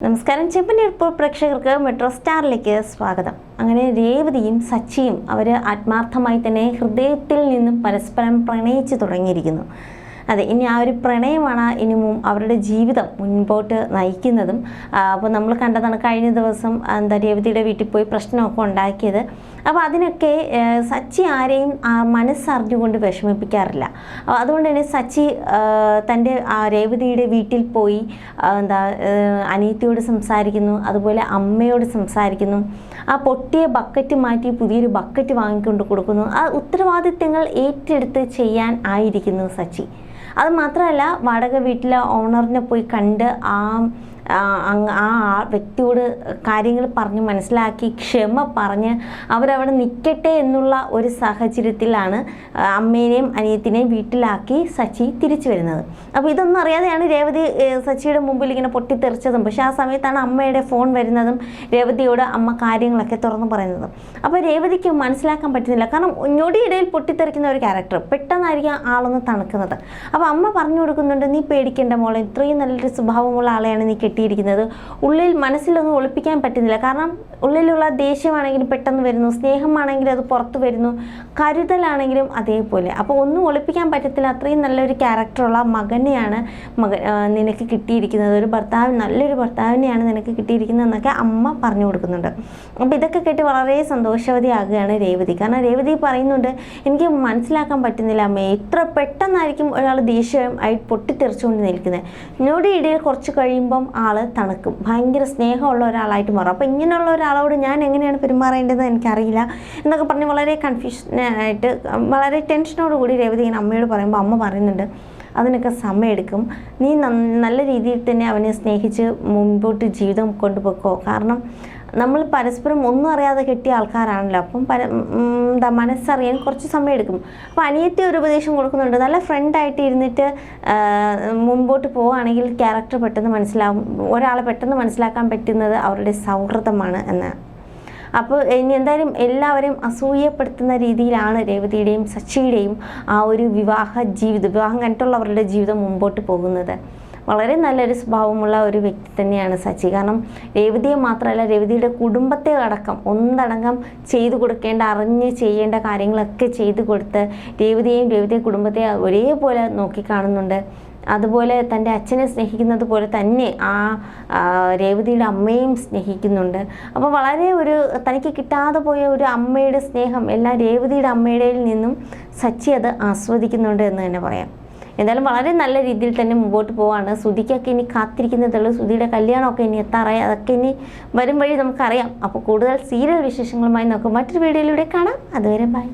നമസ്കാരം. ചെപ്പിന്റെ ഇപ്പോൾ പ്രേക്ഷകർക്ക് മെട്രോ സ്റ്റാറിലേക്ക് സ്വാഗതം. അങ്ങനെ രേവതിയും സച്ചിയും അവർ ആത്മാർത്ഥമായി തന്നെ ഹൃദയത്തിൽ നിന്നും പരസ്പരം പ്രണയിച്ചു തുടങ്ങിയിരിക്കുന്നു. അതെ ഇനി ആ ഒരു പ്രണയമാണ് ഇനി അവരുടെ ജീവിതം മുൻപോട്ട് നയിക്കുന്നതും. അപ്പോൾ നമ്മൾ കണ്ടതാണ് കഴിഞ്ഞ ദിവസം എന്താ രേവതിയുടെ വീട്ടിൽ പോയി പ്രശ്നമൊക്കെ ഉണ്ടാക്കിയത്. അപ്പോൾ അതിനൊക്കെ സച്ചി ആരെയും മനസ്സറിഞ്ഞുകൊണ്ട് വിഷമിപ്പിക്കാറില്ല. അപ്പോൾ അതുകൊണ്ട് തന്നെ സച്ചി തന്റെ രേവതിയുടെ വീട്ടിൽ പോയി എന്താ അനിയത്തിയോട് സംസാരിക്കുന്നു അതുപോലെ അമ്മയോട് സംസാരിക്കുന്നു ആ പൊട്ടിയ ബക്കറ്റ് മാറ്റി പുതിയൊരു ബക്കറ്റ് വാങ്ങിക്കൊണ്ട് കൊടുക്കുന്നു. ആ ഉത്തരവാദിത്തങ്ങൾ ഏറ്റെടുത്ത് ചെയ്യാൻ ആയിരിക്കുന്നു സച്ചി. അത് മാത്രമല്ല വാടക വീട്ടിലെ ഓണറിനെ പോയി കണ്ട് ആ ആ വ്യക്തിയോട് കാര്യങ്ങൾ പറഞ്ഞ് മനസ്സിലാക്കി ക്ഷമ പറഞ്ഞ് അവരവിടെ നിൽക്കട്ടെ എന്നുള്ള ഒരു സാഹചര്യത്തിലാണ് അമ്മേനെയും അനിയത്തിനെയും വീട്ടിലാക്കി സച്ചി തിരിച്ചു വരുന്നത്. അപ്പോൾ ഇതൊന്നും അറിയാതെയാണ് രേവതി സച്ചിയുടെ മുമ്പിൽ ഇങ്ങനെ പൊട്ടിത്തെറിച്ചതും. പക്ഷേ ആ സമയത്താണ് അമ്മയുടെ ഫോൺ വരുന്നതും രേവതിയോട് അമ്മ കാര്യങ്ങളൊക്കെ തുറന്നു പറയുന്നതും. അപ്പോൾ രേവതിക്ക് മനസ്സിലാക്കാൻ പറ്റുന്നില്ല. കാരണം ഞൊടിയിടയിൽ പൊട്ടിത്തെറിക്കുന്ന ഒരു ക്യാരക്ടർ പെട്ടെന്നായിരിക്കും ആളൊന്ന് തണുക്കുന്നത്. അപ്പോൾ അമ്മ പറഞ്ഞു കൊടുക്കുന്നുണ്ട് നീ പേടിക്കേണ്ട മോളെ ഇത്രയും നല്ലൊരു സ്വഭാവമുള്ള ആളെയാണ് നീ കെട്ടിയിരിക്കുന്നത് ഉള്ളിൽ മനസ്സിലൊന്നും ഒളിപ്പിക്കാൻ പറ്റുന്നില്ല. കാരണം ഉള്ളിലുള്ള ദേഷ്യമാണെങ്കിലും പെട്ടെന്ന് വരുന്നു സ്നേഹമാണെങ്കിലും അത് പുറത്തു വരുന്നു കരുതലാണെങ്കിലും അതേപോലെ. അപ്പോൾ ഒന്നും ഒളിപ്പിക്കാൻ പറ്റത്തില്ല. അത്രയും നല്ലൊരു ക്യാരക്ടറുള്ള മകനെയാണ് മകൻ നിനക്ക് കിട്ടിയിരിക്കുന്നത്. ഒരു ഭർത്താവ് നല്ലൊരു ഭർത്താവിനെയാണ് നിനക്ക് കിട്ടിയിരിക്കുന്നത് എന്നൊക്കെ അമ്മ പറഞ്ഞു കൊടുക്കുന്നുണ്ട്. അപ്പോൾ ഇതൊക്കെ കേട്ട് വളരെ സന്തോഷവതിയാകുകയാണ് രേവതി. കാരണം രേവതി പറയുന്നുണ്ട് എനിക്ക് മനസ്സിലാക്കാൻ പറ്റുന്നില്ല അമ്മ. എത്ര പെട്ടെന്നായിരിക്കും ഒരാൾ ദേഷ്യം ആയി പൊട്ടിത്തെറിച്ചുകൊണ്ട് നിൽക്കുന്നത്? എന്നോട് ഇടയിൽ കുറച്ച് കഴിയുമ്പം ആൾ തണുക്കും ഭയങ്കര സ്നേഹമുള്ള ഒരാളായിട്ട് മാറും. അപ്പോൾ ഇങ്ങനെയുള്ള ഒരാളോട് ഞാൻ എങ്ങനെയാണ് പെരുമാറേണ്ടത് എനിക്കറിയില്ല എന്നൊക്കെ പറഞ്ഞ് വളരെ കൺഫ്യൂഷനായിട്ട് വളരെ ടെൻഷനോട് കൂടി രേവതി ഇങ്ങനെ അമ്മയോട് പറയുമ്പോൾ അമ്മ പറയുന്നുണ്ട് അതിനൊക്കെ സമയമെടുക്കും നീ നല്ല രീതിയിൽ തന്നെ അവനെ സ്നേഹിച്ച് മുൻപോട്ട് ജീവിതം കൊണ്ടുപോക്കോ. കാരണം നമ്മൾ പരസ്പരം ഒന്നും അറിയാതെ കിട്ടിയ ആൾക്കാരാണല്ലോ. അപ്പം പര എന്താ മനസ്സറിയാൻ കുറച്ച് സമയം എടുക്കും അപ്പോൾ അനിയത്തി ഒരു ഉപദേശം കൊടുക്കുന്നുണ്ട്. നല്ല ഫ്രണ്ടായിട്ട് ഇരുന്നിട്ട് മുമ്പോട്ട് പോവുകയാണെങ്കിൽ ക്യാരക്ടർ പെട്ടെന്ന് മനസ്സിലാവും. ഒരാളെ പെട്ടെന്ന് മനസ്സിലാക്കാൻ പറ്റുന്നത് അവരുടെ സൗഹൃദമാണ് എന്ന്. അപ്പോൾ ഇനി എന്തായാലും എല്ലാവരെയും അസൂയപ്പെടുത്തുന്ന രീതിയിലാണ് രേവതിയുടെയും സച്ചിയുടെയും ആ ഒരു വിവാഹ ജീവിതം വിവാഹം കണ്ടിട്ടുള്ളവരുടെ ജീവിതം മുമ്പോട്ട് പോകുന്നത്. വളരെ നല്ലൊരു സ്വഭാവമുള്ള ഒരു വ്യക്തി തന്നെയാണ് സച്ചി. കാരണം രേവതിയെ മാത്രമല്ല രേവതിയുടെ കുടുംബത്തെ അടക്കം ഒന്നടങ്കം ചെയ്തു കൊടുക്കേണ്ട അറിഞ്ഞ് ചെയ്യേണ്ട കാര്യങ്ങളൊക്കെ ചെയ്തു കൊടുത്ത് രേവതിയെയും രേവതിയെ കുടുംബത്തെ ഒരേപോലെ നോക്കിക്കാണുന്നുണ്ട്. അതുപോലെ തന്റെ അച്ഛനെ സ്നേഹിക്കുന്നത് പോലെ തന്നെ ആ രേവതിയുടെ അമ്മയും സ്നേഹിക്കുന്നുണ്ട്. അപ്പോൾ വളരെ ഒരു തനിക്ക് കിട്ടാതെ പോയ ഒരു അമ്മയുടെ സ്നേഹം എല്ലാം രേവതിയുടെ അമ്മയുടെ നിന്നും സച്ചി അത് ആസ്വദിക്കുന്നുണ്ട് എന്ന് തന്നെ പറയാം. എന്തായാലും വളരെ നല്ല രീതിയിൽ തന്നെ മുമ്പോട്ട് പോവാണ്. സുധിക്കൊക്കെ ഇനി കാത്തിരിക്കുന്നതുള്ളൂ സുധിയുടെ കല്യാണമൊക്കെ ഇനി എത്താറായി. അതൊക്കെ ഇനി വരും വഴി നമുക്കറിയാം. അപ്പോൾ കൂടുതൽ സീരിയൽ വിശേഷങ്ങളുമായി നമുക്ക് മറ്റൊരു വീഡിയോയിലൂടെ കാണാം. അതുവരെ ബൈ.